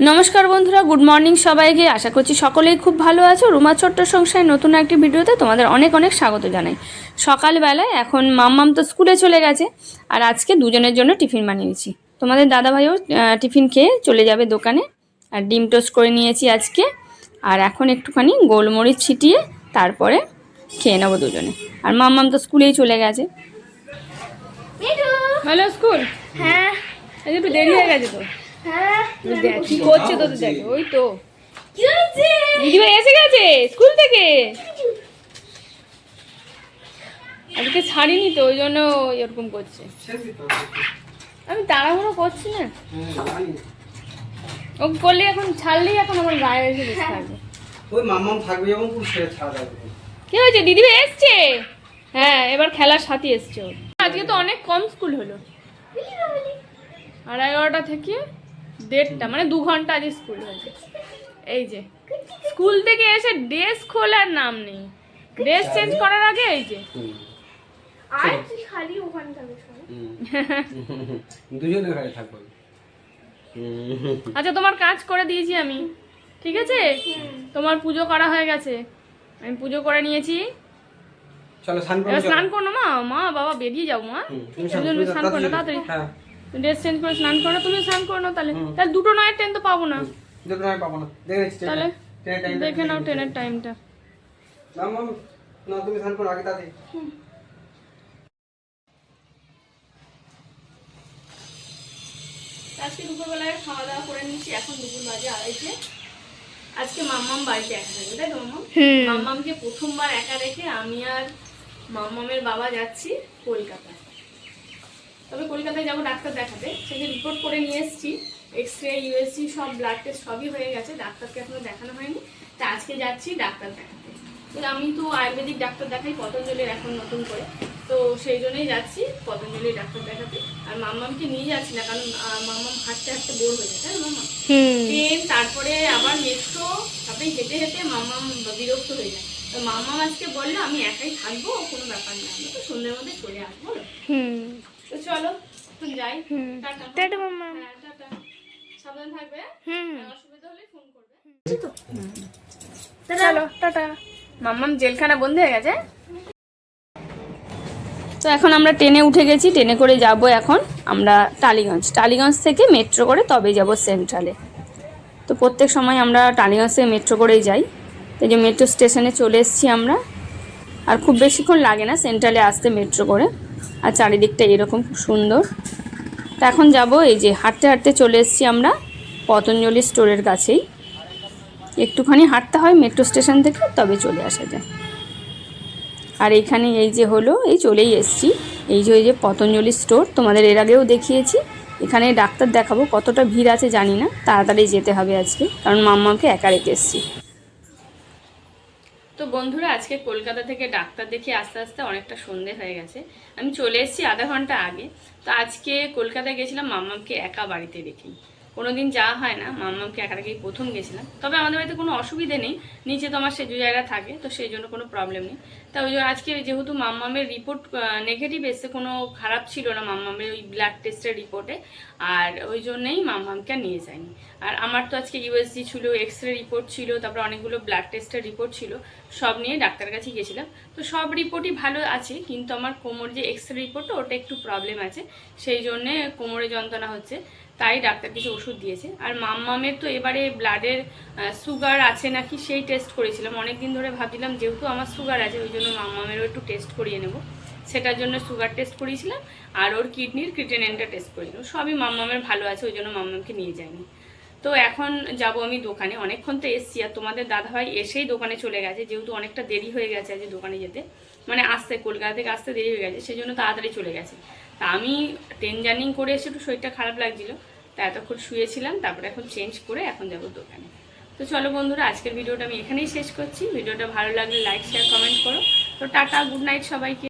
নমস্কার বন্ধুরা good morning সবাইকে। আশা করছি সকলেই খুব ভালো আছো। রুমা ছোট্ট সংসারে নতুন একটি ভিডিওতে তোমাদের অনেক অনেক স্বাগত জানাই। সকালবেলায় এখন মাম্মাম তো স্কুলে চলে গেছে আর আজকে দুজনের জন্য টিফিন বানিয়েছি। তোমাদের দাদাভাইও টিফিন খেয়ে চলে যাবে দোকানে আর ডিম টোস্ট করে নিয়েছি আজকে। আর এখন একটুখানি গোলমরিচ ছিটিয়ে তারপরে খেয়ে নেব দুজনে। আর মাম্মাম তো স্কুলেই চলে গেছে। Hello school? হ্যাঁ। দেরি হয়ে গেছে তো? দেখ কি করছে তোদের দেখ ওই তো। দিদিভাই এসে গেছে স্কুল থেকে? আজকে ছাড়িনি তো ওই জন্য এরকম করছে। আমি তাড়াহুড়ো করছি না। ও করলে এখন ছাড়লেই এখন আমার গায়ে এসে বসে থাকবে। ওই মাম্মাম থাকবে যেমন পুরো ছেড়ে ছাড়া কি হয়েছে দিদিভাই এসছে? হ্যাঁ এবার খেলার সাথী এসছে আজকে তো অনেক কম স্কুল হলো। আর এগারোটা থেকে দেড়টা মানে দু ঘণ্টা আজকে স্কুল হয়েছে। এই যে স্কুল থেকে এসে ড্রেস খোলার নাম নেই। ড্রেস চেঞ্জ করার আগে এই যে। আর তুই খালি ওখানে দুজনে ঘরে থাকব। আচ্ছা তোমার কাজ করে দিয়েছি আমি ঠিক আছে? তোমার পুজো করা হয়ে গেছে। আমি পুজো করে নিয়েছি। চলো স্নান করো স্নান করো মা মা বাবা বেরিয়ে যাও মা। স্নান করো তাড়াতাড়ি। ড্রেস চেঞ্জ করে স্নান করো তুমি স্নান করো না তাহলে। তাহলে দুটো নয় ট্রেন তো পাবো না। দুটো আমি পাবো না। দেখে নিচ্ছি তাহলে দেখে নাও ট্রেনের টাইমটা। মাম্মাম না তুমি স্নান করো আগে তাড়াতাড়ি আজকে দুপুরবেলায় খাওয়া দাওয়া করে নিচ্ছি এখন দুপুর বাজে আড়াইটে। আজকে মাম্মাম বাড়িতে একা থাকবে তাই তো মাম্মাম? মাম্মামকে প্রথমবার একা রেখে আমি আর মাম্মামের বাবা যাচ্ছি কলকাতায়। তবে কলকাতায় যাব ডাক্তার দেখাতে। সেখানে রিপোর্ট করে নিয়ে এসেছি এক্স রে ইউএসজি সব ব্লাড টেস্ট সবই হয়ে গেছে ডাক্তারকে এখনও দেখানো হয়নি। তা আজকে যাচ্ছি ডাক্তার দেখাতে। তো আমি তো আয়ুর্বেদিক ডাক্তার দেখাই পতঞ্জলির এখন নতুন করে। তো সেই জন্যই যাচ্ছি পতঞ্জলির ডাক্তার দেখাতে। আর মাম্মামকে নিয়ে যাচ্ছি না কারণ মাম্মাম হাঁটতে হাঁটতে বোর হয়ে যায় তাই মাম্মা ট্রেন তারপরে আবার মেট্রো তারপরে হেঁটে হেঁটে মাম্মাম বিরক্ত হয়ে যায়। তো মাম্মাম আজকে বলল আমি একাই থাকব কোনো ব্যাপার না আমি তো সন্ধ্যের মধ্যে চলে আসব হুম। তো চলো এখন যাই। টাটা। Tata mamma. হ্যাঁ টাটা। সাবধান থাকবে। হুম। অসুবিধা হলে ফোন করবে। চলো টাটা। মাম্মাম জেলখানা বন্ধ হয়ে গেছে। তো এখন আমরা ট্রেনে উঠে গেছি। ট্রেনে করে যাব এখন আমরা টালিগঞ্জ। টালিগঞ্জ থেকে মেট্রো করে তবে যাব সেন্ট্রালে। তো প্রত্যেক সময় আমরা টালিগঞ্জ থেকে মেট্রো করেই যাই। এই যে মেট্রো স্টেশনে চলে এসেছি আমরা। আর খুব বেশিক্ষণ লাগে না সেন্ট্রালে আসতে মেট্রো করে। আর চারিদিকটা এরকম খুব সুন্দর। তো এখন যাব এই যে হাঁটতে হাঁটতে চলে এসেছি আমরা পতঞ্জলি স্টোরের কাছেই। একটুখানি হাঁটতে হয় মেট্রো স্টেশন থেকে, তবে চলে আসা যায়। আর এইখানে এই যে হলো, এই চলেই এসছি। এই যে এই যে পতঞ্জলি স্টোর, তোমাদের এর আগেও দেখিয়েছি। এখানে ডাক্তার দেখাবো কতটা ভিড় আছে জানি না, তাড়াতাড়ি যেতে হবে আজকে, কারণ মাম্মাকে একা রেখে এসছি। তো বন্ধুরা, আজকে কলকাতা থেকে ডাক্তার দেখে আস্তে আস্তে অনেকটা সন্ধে হয়ে গেছে। আমি চলে এসেছি আধা ঘণ্টা আগে। তো আজকে কলকাতায় গেছিলাম মামাকে একা বাড়িতে রেখেই কোনোদিন যাওয়া হয় না মাম্মামকে একা রেখেই প্রথম গেছিলাম। তবে আমাদের বাড়িতে কোনো অসুবিধে নেই, নিচে তো আমার সেজু জায়গা থাকে, তো সেই জন্য কোনো প্রবলেম নেই। তা ওই জন্য আজকে যেহেতু মাম্মামের রিপোর্ট নেগেটিভ এসে কোনো খারাপ ছিল না মাম্মামের ওই ব্লাড টেস্টের রিপোর্টে আর ওই জন্যেই মাম্মামকে নিয়ে যায়নি। আর আমার তো আজকে ইউএসজি ছিল এক্স রে রিপোর্ট ছিল, তারপর অনেকগুলো ব্লাড টেস্টের রিপোর্ট ছিল, সব নিয়ে ডাক্তারের কাছে গেছিলাম। তো সব রিপোর্টই ভালো আছে, কিন্তু আমার কোমর যে এক্স রে রিপোর্টটা ওটা একটু প্রবলেম আছে, সেই জন্যে কোমরে যন্ত্রণা হচ্ছে, তাই ডাক্তার কিছু ওষুধ দিয়েছে। আর মাম্মামের তো এবারে ব্লাডের সুগার আছে নাকি সেই টেস্ট করেছিলাম। অনেক দিন ধরে ভাবছিলাম যেহেতু আমার সুগার আছে, ওই জন্য মাম্মামেরও একটু টেস্ট করিয়ে নেব। সেটার জন্য সুগার টেস্ট করিয়েছিলাম, আর ওর কিডনির ক্রিটেনেনটা টেস্ট করেছিলাম সবই মাম্মামের ভালো আছে, ওই জন্য মাম্মামকে নিয়ে যায়নি তো এখন যাব আমি দোকানে। অনেকক্ষণ তো এসছি, আর তোমাদের দাদাভাই এসেই দোকানে চলে গেছে, যেহেতু অনেকটা দেরি হয়ে গেছে আজ দোকানে যেতে। মানে আসতে, কলকাতা থেকে আসতে দেরি হয়ে গেছে, সেই জন্য তাড়াতাড়ি চলে গেছে। তা আমি ট্রেন জার্নিং করে এসে একটু শরীরটা খারাপ লাগছিল। তা এতক্ষণ শুয়েছিলাম, তারপরে এখন চেঞ্জ করে এখন যাব দোকানে। তো চলো বন্ধুরা, আজকের ভিডিওটা আমি এখানেই শেষ করছি। ভিডিওটা ভালো লাগলে লাইক শেয়ার কমেন্ট করো। তো টাটা গুড নাইট সবাইকে।